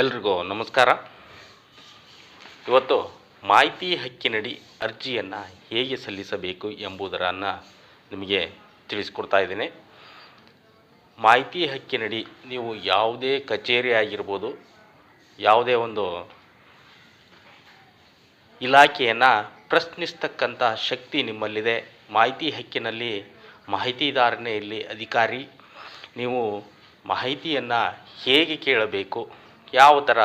ಎಲ್ರಿಗೂ ನಮಸ್ಕಾರ. ಇವತ್ತು ಮಾಹಿತಿ ಹಕ್ಕಿನಡಿ ಅರ್ಜಿಯನ್ನು ಹೇಗೆ ಸಲ್ಲಿಸಬೇಕು ಎಂಬುದರನ್ನು ನಿಮಗೆ ತಿಳಿಸ್ಕೊಡ್ತಾ ಇದ್ದೀನಿ. ಮಾಹಿತಿ ಹಕ್ಕಿನಡಿ ನೀವು ಯಾವುದೇ ಕಚೇರಿ ಆಗಿರ್ಬೋದು, ಯಾವುದೇ ಒಂದು ಇಲಾಖೆಯನ್ನು ಪ್ರಶ್ನಿಸ್ತಕ್ಕಂಥ ಶಕ್ತಿ ನಿಮ್ಮಲ್ಲಿದೆ. ಮಾಹಿತಿ ಹಕ್ಕಿನಲ್ಲಿ ಮಾಹಿತಿದಾರನೇ ಇಲ್ಲಿ ಅಧಿಕಾರಿ. ನೀವು ಮಾಹಿತಿಯನ್ನು ಹೇಗೆ ಕೇಳಬೇಕು ಯಾವ ಥರ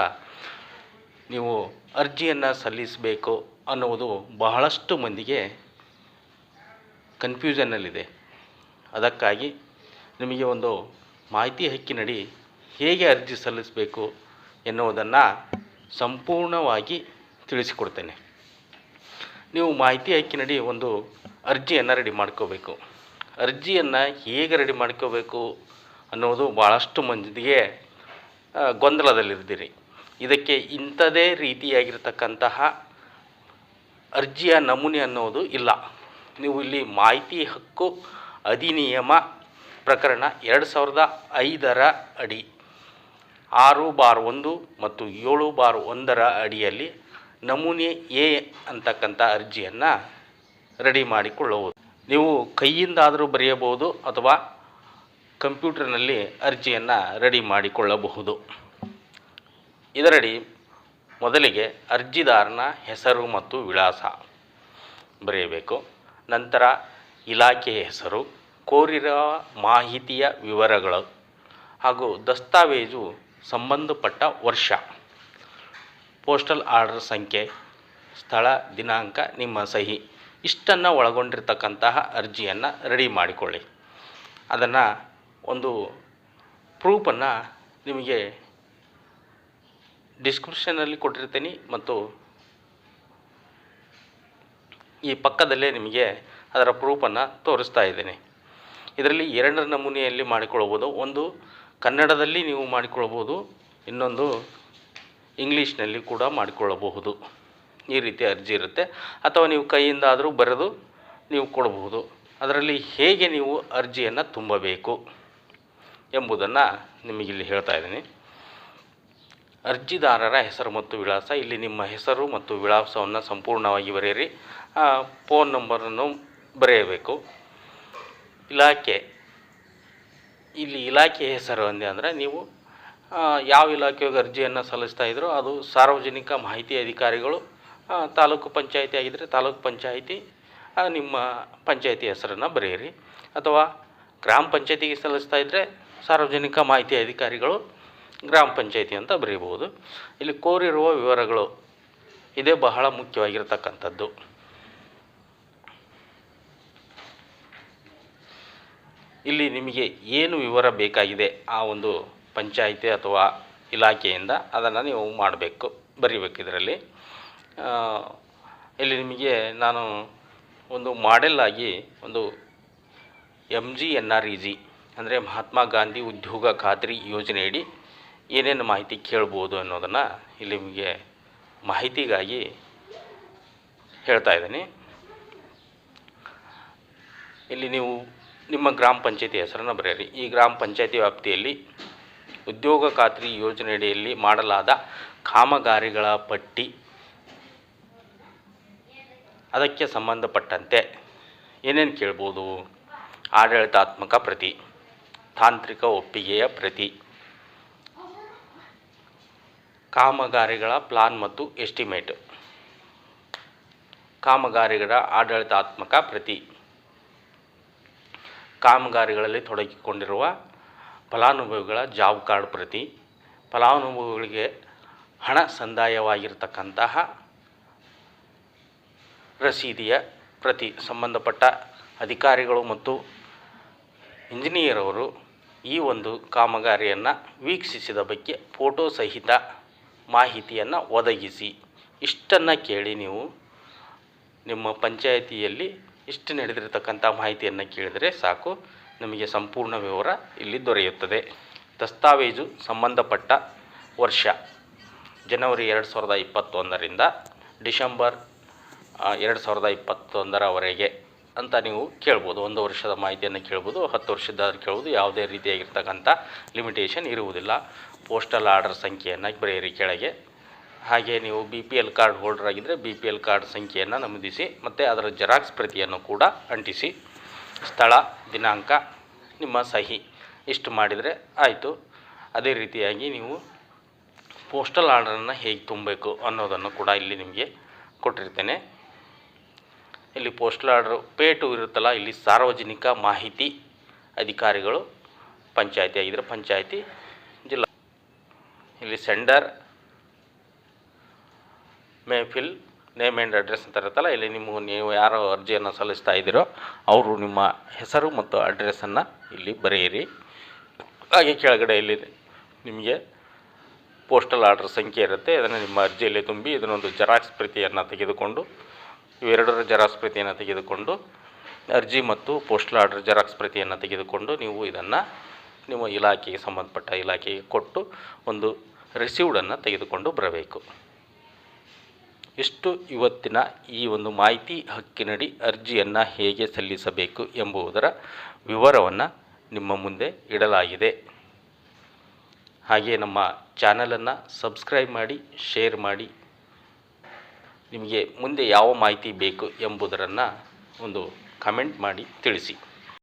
ನೀವು ಅರ್ಜಿಯನ್ನು ಸಲ್ಲಿಸಬೇಕು ಅನ್ನುವುದು ಬಹಳಷ್ಟು ಮಂದಿಗೆ ಕನ್ಫ್ಯೂಷನ್ನಲ್ಲಿದೆ. ಅದಕ್ಕಾಗಿ ನಿಮಗೆ ಒಂದು ಮಾಹಿತಿ ಹಕ್ಕಿನಡಿ ಹೇಗೆ ಅರ್ಜಿ ಸಲ್ಲಿಸಬೇಕು ಎನ್ನುವುದನ್ನು ಸಂಪೂರ್ಣವಾಗಿ ತಿಳಿಸಿಕೊಡ್ತೇನೆ. ನೀವು ಮಾಹಿತಿ ಹಕ್ಕಿನಡಿ ಒಂದು ಅರ್ಜಿಯನ್ನು ರೆಡಿ ಮಾಡ್ಕೋಬೇಕು. ಅರ್ಜಿಯನ್ನು ಹೇಗೆ ರೆಡಿ ಮಾಡ್ಕೋಬೇಕು ಅನ್ನೋದು ಭಾಳಷ್ಟು ಮಂದಿಗೆ ಆ, ಗೊಂದಲದಲ್ಲಿರ್ತೀರಿ ಇದಕ್ಕೆ ಇಂಥದೇ ರೀತಿಯಾಗಿರ್ತಕ್ಕಂತಹ ಅರ್ಜಿಯ ನಮೂನೆ ಅನ್ನೋದು ಇಲ್ಲ. ನೀವು ಇಲ್ಲಿ ಮಾಹಿತಿ ಹಕ್ಕು ಅಧಿನಿಯಮ ಪ್ರಕರಣ ಎರಡು ಸಾವಿರದ ಐದರ ಅಡಿ ಆರು ಬಾರ್ ಒಂದು ಮತ್ತು ಏಳು ಬಾರ್ ಒಂದರ ಅಡಿಯಲ್ಲಿ ನಮೂನೆ ಎ ಅಂತಕ್ಕಂಥ ಅರ್ಜಿಯನ್ನು ರೆಡಿ ಮಾಡಿಕೊಳ್ಳಬಹುದು. ನೀವು ಕೈಯಿಂದಾದರೂ ಬರೆಯಬಹುದು ಅಥವಾ ಕಂಪ್ಯೂಟರ್ನಲ್ಲಿ ಅರ್ಜಿಯನ್ನು ರೆಡಿ ಮಾಡಿಕೊಳ್ಳಬಹುದು. ಇದರಡಿ ಮೊದಲಿಗೆ ಅರ್ಜಿದಾರನ ಹೆಸರು ಮತ್ತು ವಿಳಾಸ ಬರೆಯಬೇಕು. ನಂತರ ಇಲಾಖೆಯ ಹೆಸರು ಕೋರಿರುವ ಮಾಹಿತಿಯ ವಿವರಗಳು ಹಾಗೂ ದಸ್ತಾವೇಜು ಸಂಬಂಧಪಟ್ಟ ವರ್ಷ, ಪೋಸ್ಟಲ್ ಆರ್ಡರ್ ಸಂಖ್ಯೆ, ಸ್ಥಳ, ದಿನಾಂಕ, ನಿಮ್ಮ ಸಹಿ, ಇಷ್ಟನ್ನು ಒಳಗೊಂಡಿರ್ತಕ್ಕಂತಹ ಅರ್ಜಿಯನ್ನು ರೆಡಿ ಮಾಡಿಕೊಳ್ಳಿ. ಅದನ್ನು ಒಂದು ಪ್ರೂಫನ್ನು ನಿಮಗೆ ಡಿಸ್ಕ್ರಿಪ್ಷನಲ್ಲಿ ಕೊಟ್ಟಿರ್ತೀನಿ ಮತ್ತು ಈ ಪಕ್ಕದಲ್ಲೇ ನಿಮಗೆ ಅದರ ಪ್ರೂಫನ್ನು ತೋರಿಸ್ತಾ ಇದ್ದೀನಿ. ಇದರಲ್ಲಿ ಎರಡರ ನಮೂನೆಯಲ್ಲಿ ಮಾಡಿಕೊಳ್ಳಬಹುದು. ಒಂದು ಕನ್ನಡದಲ್ಲಿ ನೀವು ಮಾಡಿಕೊಳ್ಳಬಹುದು, ಇನ್ನೊಂದು ಇಂಗ್ಲೀಷ್ನಲ್ಲಿ ಕೂಡ ಮಾಡಿಕೊಳ್ಳಬಹುದು. ಈ ರೀತಿ ಅರ್ಜಿ ಇರುತ್ತೆ. ಅಥವಾ ನೀವು ಕೈಯಿಂದ ಆದರೂ ಬರೆದು ನೀವು ಕೊಡಬಹುದು. ಅದರಲ್ಲಿ ಹೇಗೆ ನೀವು ಅರ್ಜಿಯನ್ನು ತುಂಬಬೇಕು? ಎಂಬುದನ್ನು ನಿಮಗಿಲ್ಲಿ ಹೇಳ್ತಾ ಇದ್ದೀನಿ. ಅರ್ಜಿದಾರರ ಹೆಸರು ಮತ್ತು ವಿಳಾಸ, ಇಲ್ಲಿ ನಿಮ್ಮ ಹೆಸರು ಮತ್ತು ವಿಳಾಸವನ್ನು ಸಂಪೂರ್ಣವಾಗಿ ಬರೆಯಿರಿ. ಫೋನ್ ನಂಬರನ್ನು ಬರೆಯಬೇಕು. ಇಲಾಖೆ, ಇಲ್ಲಿ ಇಲಾಖೆ ಹೆಸರು ಅಂದೆ ಅಂದರೆ ನೀವು ಯಾವ ಇಲಾಖೆಗೆ ಅರ್ಜಿಯನ್ನು ಸಲ್ಲಿಸ್ತಾ ಇದ್ರೋ ಅದು ಸಾರ್ವಜನಿಕ ಮಾಹಿತಿ ಅಧಿಕಾರಿಗಳು ತಾಲೂಕು ಪಂಚಾಯಿತಿ ಆಗಿದ್ದರೆ ತಾಲೂಕು ಪಂಚಾಯಿತಿ ನಿಮ್ಮ ಪಂಚಾಯಿತಿ ಹೆಸರನ್ನು ಬರೆಯಿರಿ. ಅಥವಾ ಗ್ರಾಮ ಪಂಚಾಯಿತಿಗೆ ಸಲ್ಲಿಸ್ತಾ ಇದ್ದರೆ ಸಾರ್ವಜನಿಕ ಮಾಹಿತಿ ಅಧಿಕಾರಿಗಳು, ಗ್ರಾಮ ಪಂಚಾಯಿತಿ ಅಂತ ಬರೀಬಹುದು. ಇಲ್ಲಿ ಕೋರಿರುವ ವಿವರಗಳು ಇದೇ ಬಹಳ ಮುಖ್ಯವಾಗಿರತಕ್ಕಂಥದ್ದು. ಇಲ್ಲಿ ನಿಮಗೆ ಏನು ವಿವರ ಬೇಕಾಗಿದೆ ಆ ಒಂದು ಪಂಚಾಯಿತಿ ಅಥವಾ ಇಲಾಖೆಯಿಂದ ಅದನ್ನು ನೀವು ಮಾಡಬೇಕು, ಬರೀಬೇಕು ಇದರಲ್ಲಿ. ಇಲ್ಲಿ ನಿಮಗೆ ನಾನು ಒಂದು ಮಾಡೆಲ್ ಆಗಿ ಒಂದು M G N R E G ಅಂದರೆ ಮಹಾತ್ಮ ಗಾಂಧಿ ಉದ್ಯೋಗ ಖಾತ್ರಿ ಯೋಜನೆಯಡಿ ಏನೇನು ಮಾಹಿತಿ ಕೇಳ್ಬೋದು ಅನ್ನೋದನ್ನು ಇಲ್ಲಿ ನಿಮಗೆ ಮಾಹಿತಿಗಾಗಿ ಹೇಳ್ತಾ ಇದ್ದೀನಿ. ಇಲ್ಲಿ ನೀವು ನಿಮ್ಮ ಗ್ರಾಮ ಪಂಚಾಯತಿ ಹೆಸರನ್ನು ಬರೆಯಿರಿ. ಈ ಗ್ರಾಮ ಪಂಚಾಯತಿ ವ್ಯಾಪ್ತಿಯಲ್ಲಿ ಉದ್ಯೋಗ ಖಾತ್ರಿ ಯೋಜನೆಯಡಿಯಲ್ಲಿ ಮಾಡಲಾದ ಕಾಮಗಾರಿಗಳ ಪಟ್ಟಿ ಅದಕ್ಕೆ ಸಂಬಂಧಪಟ್ಟಂತೆ ಏನೇನು ಕೇಳ್ಬೋದು? ಆಡಳಿತಾತ್ಮಕ ಪ್ರತಿ. ತಾಂತ್ರಿಕ ಒಪ್ಪಿಗೆಯ ಪ್ರತಿ. ಕಾಮಗಾರಿಗಳ ಪ್ಲಾನ್ ಮತ್ತು ಎಸ್ಟಿಮೇಟ್. ಕಾಮಗಾರಿಗಳ ಆಡಳಿತಾತ್ಮಕ ಪ್ರತಿ. ಕಾಮಗಾರಿಗಳಲ್ಲಿ ತೊಡಗಿಕೊಂಡಿರುವ ಫಲಾನುಭವಿಗಳ ಜಾಬ್ ಕಾರ್ಡ್ ಪ್ರತಿ. ಫಲಾನುಭವಿಗಳಿಗೆ ಹಣ ಸಂದಾಯವಾಗಿರತಕ್ಕಂತಹ ರಸೀದಿಯ ಪ್ರತಿ. ಸಂಬಂಧಪಟ್ಟ ಅಧಿಕಾರಿಗಳು ಮತ್ತು ಇಂಜಿನಿಯರ್ ಅವರು ಈ ಒಂದು ಕಾಮಗಾರಿಯನ್ನು ವೀಕ್ಷಿಸಿದ ಬಗ್ಗೆ ಫೋಟೋ ಸಹಿತ ಮಾಹಿತಿಯನ್ನು ಒದಗಿಸಿ. ಇಷ್ಟನ್ನು ಕೇಳಿ ನೀವು ನಿಮ್ಮ ಪಂಚಾಯಿತಿಯಲ್ಲಿ ಇಷ್ಟು ನಡೆದಿರತಕ್ಕಂಥ ಮಾಹಿತಿಯನ್ನು ಕೇಳಿದರೆ ಸಾಕು. ನಿಮಗೆ ಸಂಪೂರ್ಣ ವಿವರ ಇಲ್ಲಿ ದೊರೆಯುತ್ತದೆ. ದಸ್ತಾವೇಜು ಸಂಬಂಧಪಟ್ಟ ವರ್ಷ ಜನವರಿ ಎರಡು ಸಾವಿರದ ಇಪ್ಪತ್ತೊಂದರಿಂದ ಡಿಸೆಂಬರ್ ಎರಡು ಸಾವಿರದ ಇಪ್ಪತ್ತೊಂದರವರೆಗೆ. ಅಂತ ನೀವು ಕೇಳ್ಬೋದು. ಒಂದು ವರ್ಷದ ಮಾಹಿತಿಯನ್ನು ಕೇಳ್ಬೋದು, ಹತ್ತು ವರ್ಷದ ಕೇಳ್ಬೋದು. ಯಾವುದೇ ರೀತಿಯಾಗಿರ್ತಕ್ಕಂಥ ಲಿಮಿಟೇಷನ್ ಇರುವುದಿಲ್ಲ. ಪೋಸ್ಟಲ್ ಆರ್ಡರ್ ಸಂಖ್ಯೆಯನ್ನು ಬರೆಯಿರಿ ಕೆಳಗೆ. ಹಾಗೆ ನೀವು B P L card holder ಆಗಿದ್ದರೆ ಬಿ ಪಿ ಎಲ್ ಕಾರ್ಡ್ ಸಂಖ್ಯೆಯನ್ನು ನಮೂದಿಸಿ, ಮತ್ತು ಅದರ ಜೆರಾಕ್ಸ್ ಪ್ರತಿಯನ್ನು ಕೂಡ ಅಂಟಿಸಿ. ಸ್ಥಳ, ದಿನಾಂಕ, ನಿಮ್ಮ ಸಹಿ, ಇಷ್ಟು ಮಾಡಿದರೆ ಆಯಿತು. ಅದೇ ರೀತಿಯಾಗಿ ನೀವು ಪೋಸ್ಟಲ್ ಆರ್ಡರನ್ನು ಹೇಗೆ ತುಂಬಬೇಕು ಅನ್ನೋದನ್ನು ಕೂಡ ಇಲ್ಲಿ ನಿಮಗೆ ಕೊಟ್ಟಿರ್ತೇನೆ. ಇಲ್ಲಿ ಪೋಸ್ಟಲ್ ಆರ್ಡರ್ ಪೇಟು ಇರುತ್ತಲ್ಲ, ಇಲ್ಲಿ ಸಾರ್ವಜನಿಕ ಮಾಹಿತಿ ಅಧಿಕಾರಿಗಳು, ಪಂಚಾಯತಿ ಆಗಿದ್ದರೆ ಪಂಚಾಯತಿ, ಜಿಲ್ಲಾ. ಇಲ್ಲಿ ಸೆಂಡರ್ ಮೇಫಿಲ್ ನೇಮ್ ಆ್ಯಂಡ್ ಅಡ್ರೆಸ್ ಅಂತ ಇರುತ್ತಲ್ಲ, ಇಲ್ಲಿ ನಿಮ್ಮ ನೀವು ಯಾರು ಅರ್ಜಿಯನ್ನು ಸಲ್ಲಿಸ್ತಾ ಇದ್ದೀರೋ, ಅವರು ನಿಮ್ಮ ಹೆಸರು ಮತ್ತು ಅಡ್ರೆಸ್ಸನ್ನು ಇಲ್ಲಿ ಬರೆಯಿರಿ. ಹಾಗೆ ಕೆಳಗಡೆ ಇಲ್ಲಿ ನಿಮಗೆ ಪೋಸ್ಟಲ್ ಆರ್ಡರ್ ಸಂಖ್ಯೆ ಇರುತ್ತೆ, ಅದನ್ನು ನಿಮ್ಮ ಅರ್ಜಿಯಲ್ಲಿ ತುಂಬಿ, ಇದನ್ನೊಂದು ಜೆರಾಕ್ಸ್ ಪ್ರತಿಯನ್ನು ತೆಗೆದುಕೊಂಡು ಇವೆರಡರ ಜೆರಾಕ್ಸ್ ಪ್ರತಿಯನ್ನು ತೆಗೆದುಕೊಂಡು ಅರ್ಜಿ ಮತ್ತು ಪೋಸ್ಟಲ್ ಆರ್ಡರ್ ಜೆರಾಕ್ಸ್ ಪ್ರತಿಯನ್ನು ತೆಗೆದುಕೊಂಡು ನೀವು ಇದನ್ನು ನಿಮ್ಮ ಇಲಾಖೆಗೆ ಸಂಬಂಧಪಟ್ಟ ಇಲಾಖೆಗೆ ಕೊಟ್ಟು ಒಂದು ರಿಸೀವ್ಡನ್ನು ತೆಗೆದುಕೊಂಡು ಬರಬೇಕು. ಇಷ್ಟು ಇವತ್ತಿನ ಈ ಒಂದು ಮಾಹಿತಿ ಹಕ್ಕಿನಡಿ ಅರ್ಜಿಯನ್ನು ಹೇಗೆ ಸಲ್ಲಿಸಬೇಕು ಎಂಬುದರ ವಿವರವನ್ನು ನಿಮ್ಮ ಮುಂದೆ ಇಡಲಾಗಿದೆ. ಹಾಗೆ ನಮ್ಮ ಚಾನಲನ್ನು ಸಬ್ಸ್ಕ್ರೈಬ್ ಮಾಡಿ ಶೇರ್ ಮಾಡಿ ನಿಮಗೆ ಮುಂದೆ ಯಾವ ಮಾಹಿತಿ ಬೇಕು ಎಂಬುದನ್ನು ಒಂದು ಕಮೆಂಟ್ ಮಾಡಿ ತಿಳಿಸಿ.